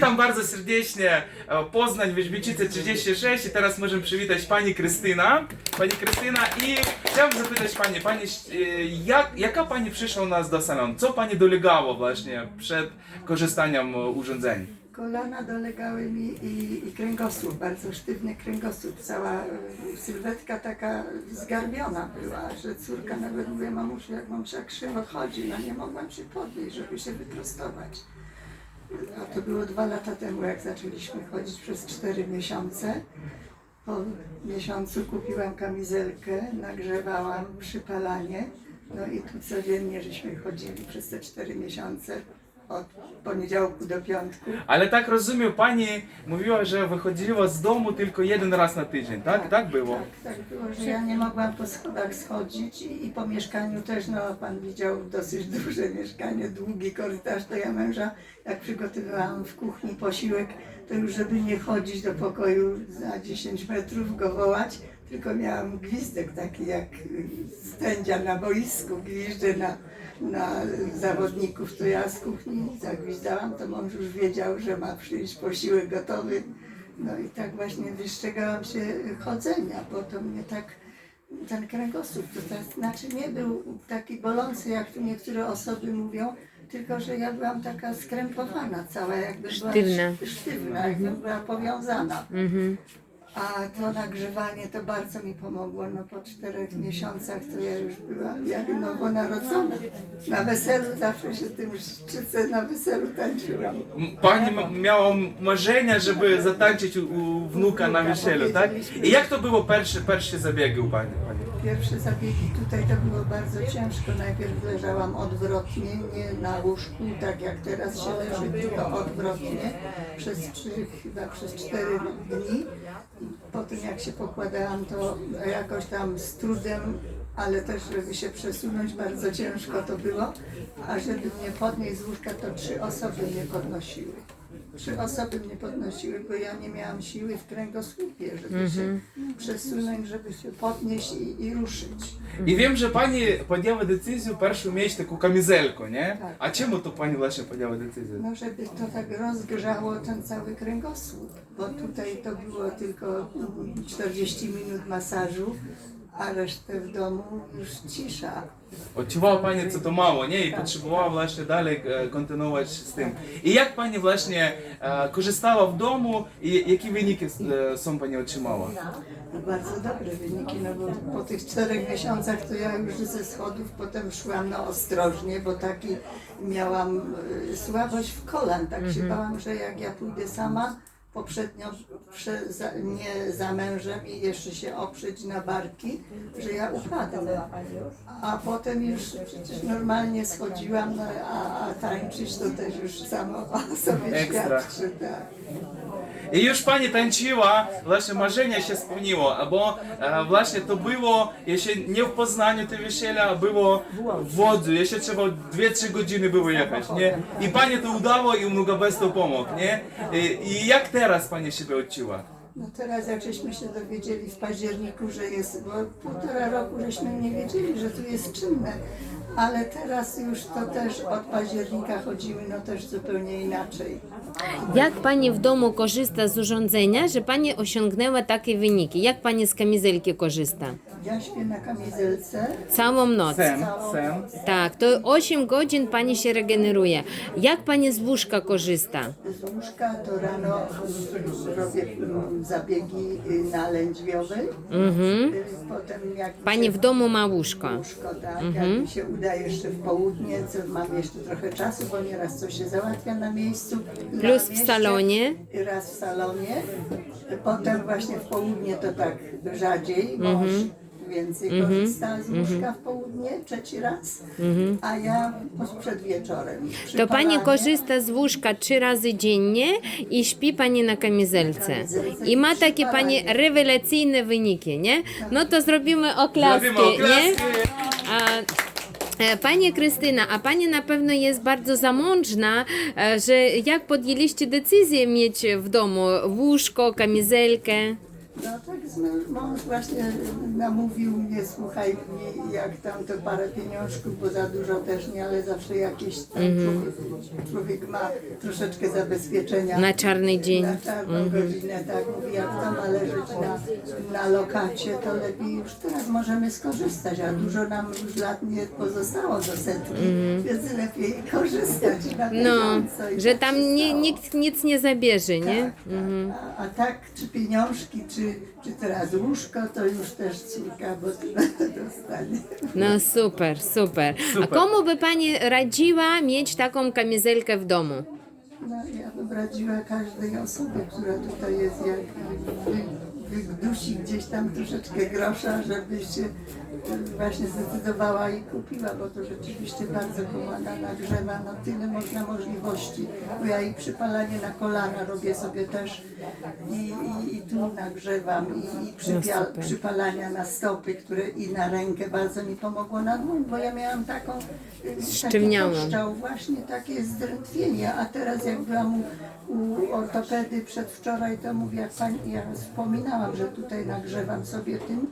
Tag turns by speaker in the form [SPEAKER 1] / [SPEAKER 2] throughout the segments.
[SPEAKER 1] Witam bardzo serdecznie e, Poznań, Wierzbiecice 36 i teraz możemy przywitać Pani Krystyna. Pani Krystyna i chciałbym zapytać Pani, Pani e, jak, jaka Pani przyszła u nas do salonu? Co Pani dolegało właśnie przed korzystaniem urządzeń?
[SPEAKER 2] Kolana dolegały mi i, i kręgosłup, bardzo sztywny kręgosłup. Cała e, sylwetka taka zgarbiona była, że córka nawet mówi, mamusiu, jak mam się krzywo chodzi, no nie mogłam się podnieść, żeby się wyprostować. A to było dwa lata temu, jak zaczęliśmy chodzić przez cztery miesiące. Po miesiącu kupiłam kamizelkę, nagrzewałam przypalanie. No i tu codziennie żeśmy chodzili przez te cztery miesiące, od poniedziałku do piątku.
[SPEAKER 1] Ale tak rozumiem, Pani mówiła, że wychodziła z domu tylko jeden raz na tydzień, tak? Tak było?
[SPEAKER 2] Tak, tak było, że ja nie mogłam po schodach schodzić i, i po mieszkaniu też, no pan widział dosyć duże mieszkanie, długi korytarz, to ja męża, jak przygotowywałam w kuchni posiłek, to już żeby nie chodzić do pokoju za 10 metrów, go wołać, tylko miałam gwizdek taki jak stędzia na boisku, gwizdże na, na zawodników, to ja z kuchni zagwizdałam, to mąż już wiedział, że ma przyjść posiłek gotowy. No i tak właśnie wystrzegałam się chodzenia, bo to mnie tak, ten kręgosłup, to tak, znaczy nie był taki bolący, jak tu niektóre osoby mówią, tylko że ja byłam taka skrępowana cała, jakby była
[SPEAKER 3] Sztywna.
[SPEAKER 2] sz- sztywna jakby była powiązana.
[SPEAKER 3] Mhm.
[SPEAKER 2] A to nagrzewanie to bardzo mi pomogło. No po czterech miesiącach to ja już byłam jak nowonarodzona. Na weselu zawsze się tym szczycę na weselu tańczyłam.
[SPEAKER 1] Pani m- miała marzenia, żeby zatańczyć u, u wnuka na weselu, tak? I jak to było pierwsze, pierwsze zabiegi u Pani? pani?
[SPEAKER 2] Pierwsze zabiegi tutaj to było bardzo ciężko. Najpierw leżałam odwrotnie, nie na łóżku, tak jak teraz się leży, tylko odwrotnie przez trzy, chyba przez cztery dni. Potem jak się pokładałam, to jakoś tam z trudem, ale też żeby się przesunąć, bardzo ciężko to było. A żeby mnie podnieść z łóżka, to trzy osoby mnie podnosiły. Trzy osoby mnie podnosiły, bo ja nie miałam siły w kręgosłupie, żeby się przesunąć, żeby się podnieść i, i ruszyć.
[SPEAKER 1] I wiem, że Pani podjęła decyzję pierwszą mieć taką kamizelkę, nie?
[SPEAKER 2] Tak.
[SPEAKER 1] A czemu to Pani właśnie podjęła decyzję?
[SPEAKER 2] No, żeby to tak rozgrzało ten cały kręgosłup, bo tutaj to było tylko mm, 40 minut masażu, a resztę w domu już cisza.
[SPEAKER 1] Odczuwała Pani, co to mało, nie? I potrzebowała właśnie dalej e, kontynuować z tym. I jak Pani właśnie e, korzystała w domu i jakie wyniki e, są Pani otrzymała?
[SPEAKER 2] No, bardzo dobre wyniki, no bo po tych czterech miesiącach to ja już ze schodów potem szłam no ostrożnie, bo taki miałam y, słabość w kolan, tak się bałam, że jak ja pójdę sama, poprzednio prze, za, nie za mężem i jeszcze się oprzeć na barki, że ja upadnę. A potem już przecież normalnie schodziłam, no, a, a tańczyć to też już samo sobie
[SPEAKER 1] Ekstra.
[SPEAKER 2] świadczy. Tak.
[SPEAKER 1] I już Pani tańczyła, właśnie marzenie się spełniło, bo e, właśnie to było jeszcze nie w Poznaniu te wesele, a było w Łodzi, jeszcze trzeba 2-3 godziny było jechać, nie? I Pani to udało i mnogo bez to pomógł, nie? I, I jak teraz Pani siebie odczuła?
[SPEAKER 2] No teraz jak żeśmy się dowiedzieli w październiku, że jest, bo półtora roku żeśmy nie wiedzieli, że tu jest czynne, ale teraz już to też od października chodzimy, no też zupełnie inaczej.
[SPEAKER 3] Jak pani w domu korzysta z urządzenia, że pani osiągnęła takie wyniki? Jak pani z kamizelki korzysta?
[SPEAKER 2] Ja śpię na kamizelce,
[SPEAKER 3] Całą noc.
[SPEAKER 1] Sen, sen.
[SPEAKER 3] Tak, to 8 godzin pani się regeneruje. Jak pani z łóżka korzysta?
[SPEAKER 2] z łóżka to rano robię mm, zabiegi y, na lędźwiowej,
[SPEAKER 3] Mhm.
[SPEAKER 2] Y, potem jak
[SPEAKER 3] Pani w domu ma łóżko.
[SPEAKER 2] łóżko, tak, jak mi się uda jeszcze w południe, co mam jeszcze trochę czasu, bo nieraz coś się załatwia na miejscu. na
[SPEAKER 3] Plus w
[SPEAKER 2] mieście.
[SPEAKER 3] salonie.
[SPEAKER 2] raz w salonie, potem właśnie w południe to tak rzadziej, mąż więcej korzysta z łóżka w południe, trzeci raz, a ja przed wieczorem.
[SPEAKER 3] To pani korzysta z łóżka trzy razy dziennie i śpi pani na kamizelce. I ma takie pani rewelacyjne wyniki, nie? No to zrobimy oklaski,
[SPEAKER 1] Zrobimy oklaski.
[SPEAKER 3] nie? A, e, Pani Krystyna, a Pani na pewno jest bardzo zamążna, e, że jak podjęliście decyzję mieć w domu łóżko, kamizelkę?
[SPEAKER 2] No tak, z mąż właśnie namówił mnie, słuchaj, mi, jak tam to parę pieniążków, bo za dużo też nie, ale zawsze jakieś tam człowiek, człowiek ma troszeczkę zabezpieczenia.
[SPEAKER 3] Na czarny dzień.
[SPEAKER 2] Na czarną godzinę, tak, mówi, jak to ma leżeć na, na lokacie, to lepiej już teraz możemy skorzystać, a dużo nam już lat nie pozostało do setki, więc lepiej korzystać na
[SPEAKER 3] No,
[SPEAKER 2] bieżąco i
[SPEAKER 3] że
[SPEAKER 2] tak
[SPEAKER 3] tam
[SPEAKER 2] się
[SPEAKER 3] nie,
[SPEAKER 2] stało.
[SPEAKER 3] nikt nic nie zabierze, nie?
[SPEAKER 2] Tak, tak. A, a tak, czy pieniążki, czy, czy teraz łóżko, to już też córka, bo tyle dostanie.
[SPEAKER 3] No super, super. A
[SPEAKER 1] Super.
[SPEAKER 3] komu by pani radziła mieć taką kamizelkę w domu?
[SPEAKER 2] No, ja bym radziła każdej osobie, która tutaj jest, jak wygdusi gdzieś tam troszeczkę grosza, żeby się e, właśnie zdecydowała i kupiła, bo to rzeczywiście bardzo pomaga, nagrzewa, no tyle można możliwości, bo ja i przypalanie na kolana robię sobie też i, i, i tu nagrzewam i, i przypia, przypalania na stopy, które i na rękę bardzo mi pomogło na dłoń, bo ja miałam taką e, koszczał, właśnie takie zdrętwienie, a teraz jak byłam u, u ortopedy przedwczoraj, to mówię, jak pani, ja wspominałam, że tutaj nagrzewam sobie tym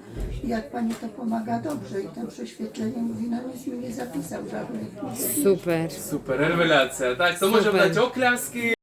[SPEAKER 2] i jak pani to pomaga dobrze i tam prześwietlenie mówi, no nic mi nie zapisał żadnych.
[SPEAKER 3] Super.
[SPEAKER 1] Super, rewelacja. Tak, to może
[SPEAKER 3] Super.
[SPEAKER 1] dać oklaski.